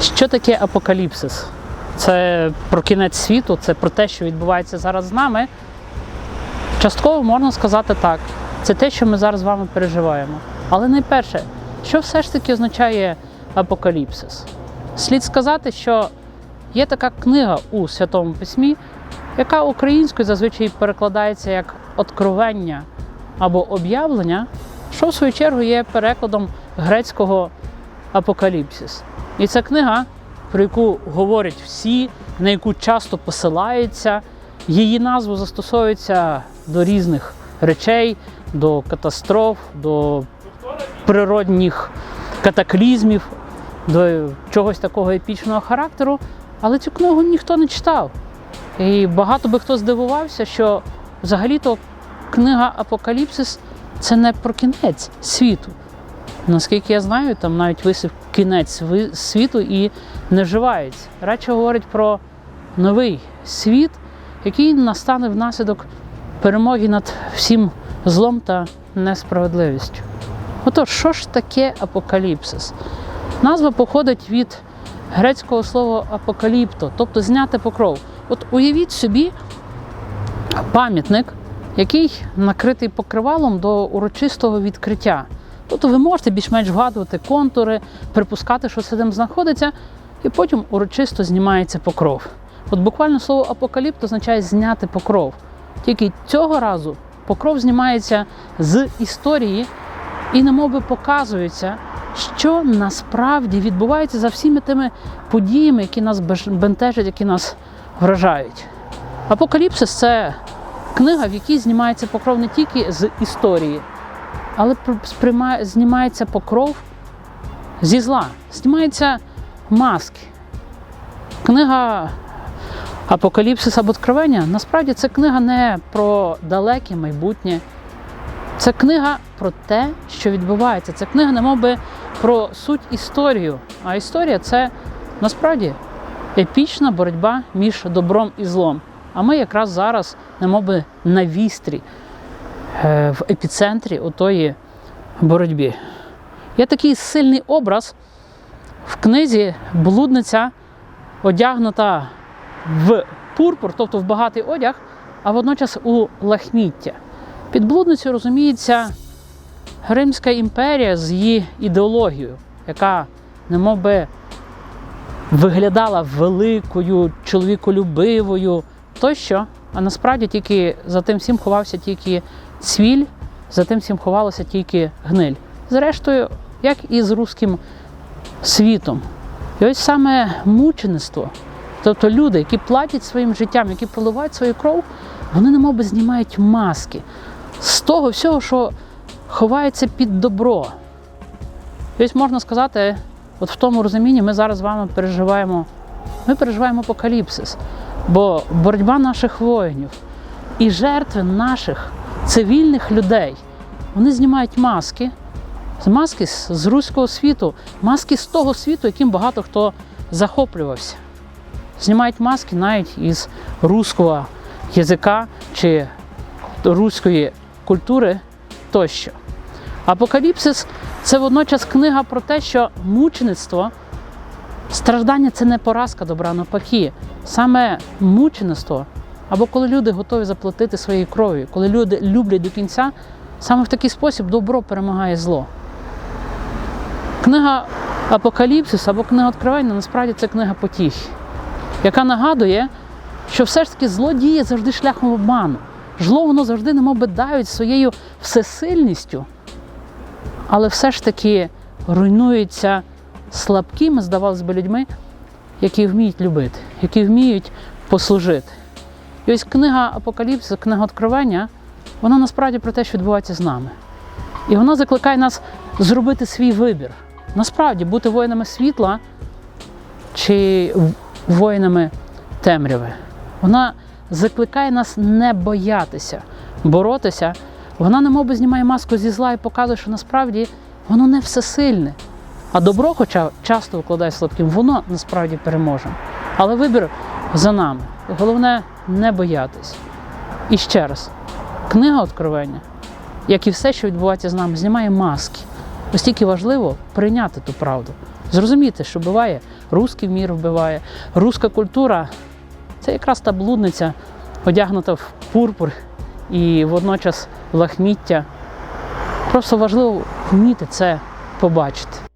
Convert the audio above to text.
Що таке апокаліпсис? Це про кінець світу, це про те, що відбувається зараз з нами. Частково можна сказати так. Це те, що ми зараз з вами переживаємо. Але найперше, що все ж таки означає апокаліпсис? Слід сказати, що є така книга у Святому Письмі, яка українською зазвичай перекладається як откровення або об'явлення, що в свою чергу є перекладом грецького апокаліпсис. І це книга, про яку говорять всі, на яку часто посилаються. Її назву застосовується до різних речей, до катастроф, до природних катаклізмів, до чогось такого епічного характеру. Але цю книгу ніхто не читав. І багато би хто здивувався, що взагалі-то книга Апокаліпсис це не про кінець світу. Наскільки я знаю, там навіть висів кінець світу і не вживається. Радше говорить про новий світ, який настане внаслідок перемоги над всім злом та несправедливістю. Отож, що ж таке апокаліпсис? Назва походить від грецького слова апокаліпто, тобто зняти покров. От уявіть собі пам'ятник, який накритий покривалом до урочистого відкриття. Тобто ви можете більш-менш вгадувати контури, припускати, що це там знаходиться, і потім урочисто знімається покров. От буквально слово апокаліпт означає зняти покров. Тільки цього разу покров знімається з історії і немовби показується, що насправді відбувається за всіми тими подіями, які нас бентежать, які нас вражають. Апокаліпсис це книга, в якій знімається покров не тільки з історії, але знімається покров зі зла, знімаються маски. Книга Апокаліпсис або Откровення насправді це книга не про далеке майбутнє. Це книга про те, що відбувається. Це книга, немов би, про суть історію. А історія це насправді епічна боротьба між добром і злом. А ми якраз зараз, немов би, на вістрі, в епіцентрі отої боротьби. Є такий сильний образ в книзі блудниця одягнута в пурпур, тобто в багатий одяг, а водночас у лахміття. Під блудницю розуміється Римська імперія з її ідеологією, яка немов би виглядала великою, чоловіколюбивою тощо, а насправді тільки за тим всім ховався тільки цвіль, за тим всім ховалася тільки гниль. Зрештою, як і з руським світом. І ось саме мучеництво, тобто люди, які платять своїм життям, які проливають свою кров, вони немов би знімають маски з того всього, що ховається під добро. І ось можна сказати, от в тому розумінні ми зараз з вами переживаємо, ми переживаємо апокаліпсис, бо боротьба наших воїнів і жертви наших цивільних людей, вони знімають маски, маски з руського світу, маски з того світу, яким багато хто захоплювався. Знімають маски навіть із руського язика чи руської культури тощо. Апокаліпсис це водночас книга про те, що мучеництво, страждання це не поразка добра, навпаки. Саме мучеництво, або коли люди готові заплатити своєю кров'ю, коли люди люблять до кінця, саме в такий спосіб добро перемагає зло. Книга Апокаліпсис або книга Откровення насправді це книга потіхи, яка нагадує, що все ж таки зло діє завжди шляхом обману. Зло воно завжди немов би давить своєю всесильністю, але все ж таки руйнується слабкими, здавалось би, людьми, які вміють любити, які вміють послужити. І ось книга Апокаліпсис, книга Откровення, вона насправді про те, що відбувається з нами. І вона закликає нас зробити свій вибір. Насправді бути воїнами світла чи воїнами темряви. Вона закликає нас не боятися, боротися. Вона немов би знімає маску зі зла і показує, що насправді воно не всесильне. А добро, хоча часто викладає слабким, воно насправді переможе. Але вибір за нами. Головне не боятись. І ще раз, книга Откровення, як і все, що відбувається з нами, знімає маски. Настільки важливо прийняти ту правду. Зрозуміти, що буває, русський мір вбиває, руська культура це якраз та блудниця, одягнута в пурпур і водночас лахміття. Просто важливо вміти це побачити.